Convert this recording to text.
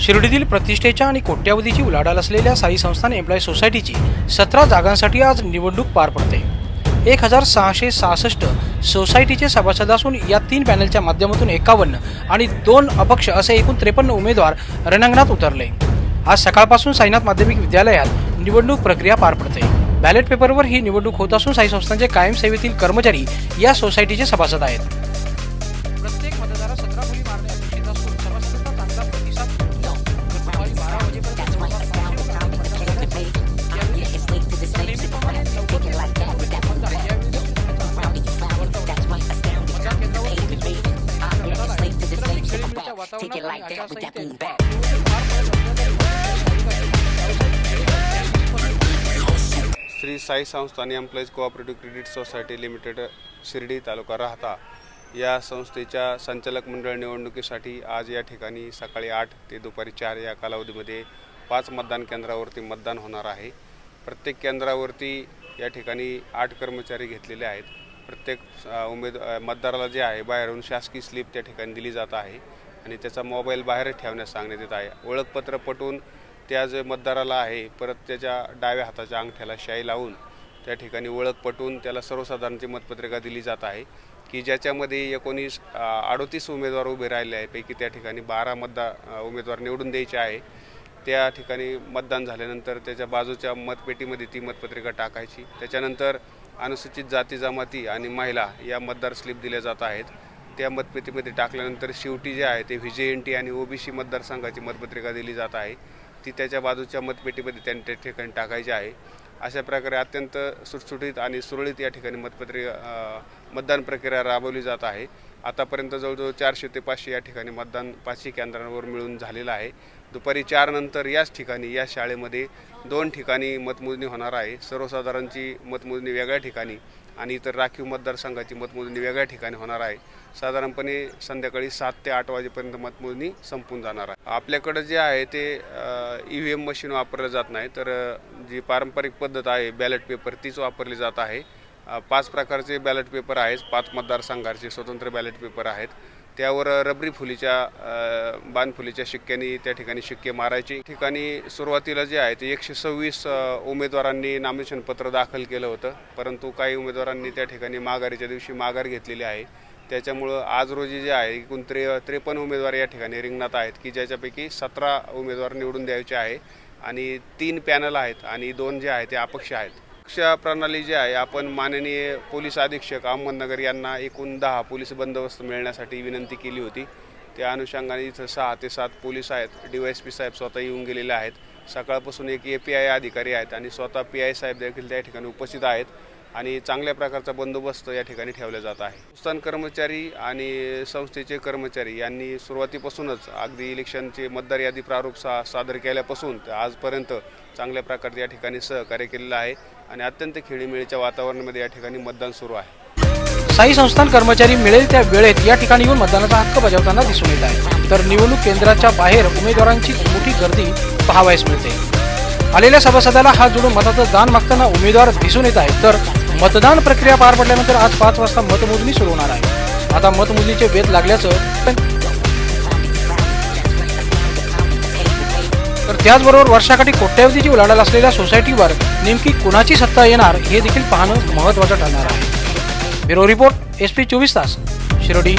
शिर्डीतील प्रतिष्ठेच्या आणि कोट्यावधीची उलाढाल असलेल्या साई संस्थान एम्प्लॉई सोसायटीची सतरा जागांसाठी आज निवडणूक पार पडते. एक हजार सहाशे सहासष्ट सोसायटीचे सभासद असून या तीन पॅनलच्या माध्यमातून एकावन्न आणि दोन अपक्ष असे एकूण त्रेपन्न उमेदवार रणांगणात उतरले. आज सकाळपासून साईनाथ माध्यमिक विद्यालयात निवडणूक प्रक्रिया पार पडते. बॅलेट पेपरवर ही निवडणूक होत असून साई संस्थांचे कायमसेवेतील कर्मचारी या सोसायटीचे सभासद आहेत. खेळीमेळीच्या वातावरणात आणि आचारसंहितेत Shri Sai Sansthan employees cooperative credit society limited Shirdi taluka Rahata. या संस्थेच्या संचालक मंडळ निवडणुकीसाठी आज या ठिकाणी सकाळी आठ ते दुपारी चार या कालावधीमध्ये पाच मतदान केंद्रावरती मतदान होणार आहे. प्रत्येक केंद्रावरती या ठिकाणी आठ कर्मचारी घेतलेले आहेत. प्रत्येक उमेद मतदाराला जे आहे बाहेरून शासकीय स्लिप त्या ठिकाणी दिली जात आहे. आणि त्याचा मोबाईल बाहेर ठेवण्यास सांगण्यात येत आहे. ओळखपत्र पटवून त्या जे मतदाराला आहे परत त्याच्या डाव्या हाताच्या अंगठ्याला शाई लावून त्या ठिकाणी ओळख पटवून त्याला सर्वसाधारणची मतपत्रिका दिली जात आहे की ज्याच्यामध्ये एकोणीस अडोतीस उमेदवार उभे राहिले आहे पैकी त्या ठिकाणी बारा मतदार उमेदवार निवडून द्यायचे आहे. त्या ठिकाणी मतदान झाल्यानंतर त्याच्या बाजूच्या मतपेटीमध्ये ती मतपत्रिका टाकायची. त्याच्यानंतर अनुसूचित जाती जमाती आणि महिला या मतदार स्लिप दिल्या जात आहेत. त्या मतपेटीमध्ये टाकल्यानंतर शेवटी जे आहे ते व्ही जे एन टी आणि ओबीसी मतदारसंघाची मतपत्रिका दिली जात आहे. ती त्याच्या बाजूच्या मतपेटीमध्ये त्यांनी त्या ठिकाणी टाकायची आहे. अशा प्रकारे अत्यंत सुटसुटीत आणि सुरळीत या ठिकाणी मतपत्रिका मतदान प्रक्रिया राबवली जात आहे. आतापर्यंत जवळजवळ चारशे ते पाचशे या ठिकाणी मतदान पाचशे केंद्रांवर मिळून झालेलं आहे. दुपारी चार नंतर याच ठिकाणी या शाळेमध्ये दोन ठिकाणी मतमोजणी होणार आहे. सर्वसाधारणची मतमोजणी वेगळ्या ठिकाणी आणि इतर राखीव मतदारसंघाची मतमोजणी वेगळ्या ठिकाणी होणार आहे. साधारणपणे संध्याकाळी सात ते आठ वाजेपर्यंत मतमोजणी संपून जाणार आहे. आपल्याकडं जे आहे ते ई व्ही एम मशीन वापरलं जात नाही तर जी पारंपरिक पद्धत आहे बॅलेट पेपर तीच वापरली जात आहे. पाच प्रकारचे बॅलेट पेपर आहेत. पाच मतदारसंघाचे स्वतंत्र बॅलेट पेपर आहेत. त्यावर रबरी फुलीच्या अ, बाणफुलीच्या शिक्क्यांनी त्या ठिकाणी शिक्के मारायचे. ठिकाणी सुरुवातीला जे आहे ते एकशे सव्वीस उमेदवारांनी नामिनेशन पत्र दाखल केलं होतं. परंतु काही उमेदवारांनी त्या ठिकाणी माघारीच्या दिवशी माघार घेतलेली आहे. त्याच्यामुळं आज रोजी जे आहे एकूण त्रे त्रेपन्न उमेदवार या ठिकाणी रिंगणात आहेत की ज्याच्यापैकी सतरा उमेदवार निवडून द्यायचे आहे. आणि तीन पॅनल आहेत आणि दोन जे आहे ते अपक्ष आहेत. सुरक्षा प्रणाली जी आहे आपण माननीय पोलीस अधीक्षक अहमदनगर यांना एकूण दहा पोलीस बंदोबस्त मिळण्यासाठी विनंती केली होती. त्या अनुषंगाने इथं सहा ते सात पोलीस आहेत. डी वाय एस पी साहेब स्वतः येऊन गेलेले आहेत. सकाळपासून एक ए पी आय अधिकारी आहेत आणि स्वतः पी आय साहेब देखील त्या ठिकाणी उपस्थित आहेत. आणि चांगल्या प्रकारचा बंदोबस्त या ठिकाणी ठेवला जात आहे. संस्थान कर्मचारी आणि संस्थेचे कर्मचारी यांनी सुरुवातीपासूनच अगदी इलेक्शनचे मतदार यादी प्रारूप सा सादर केल्यापासून आजपर्यंत चांगल्या प्रकारचे या ठिकाणी सहकार्य केलेलं आहे आणि अत्यंत खेळीमेळीच्या वातावरणामध्ये या ठिकाणी मतदान सुरू आहे. साई संस्थान कर्मचारी मिळेल त्या वेळेत या ठिकाणी येऊन मतदानाचा हक्क बजावताना दिसून येत आहे. तर निवडणूक केंद्राच्या बाहेर उमेदवारांची मोठी गर्दी पाहावयास मिळते. आलेल्या सभासदाला हात जोडून मताचं दान मागताना उमेदवार दिसून येत आहेत. तर मतदान प्रक्रिया पार पडल्यानंतर आज पाच वाजता मतमोजणी सुरू होणार आहे. आता मतमोजणीचे वेध लागल्याचं तर त्याचबरोबर वर्षाकाठी कोट्यावधीची उलाढाल असलेल्या सोसायटीवर नेमकी कुणाची सत्ता येणार हे देखील पाहणं महत्त्वाचं ठरणार आहे. ब्युरो रिपोर्ट एस पी चोवीस तास शिरोडी.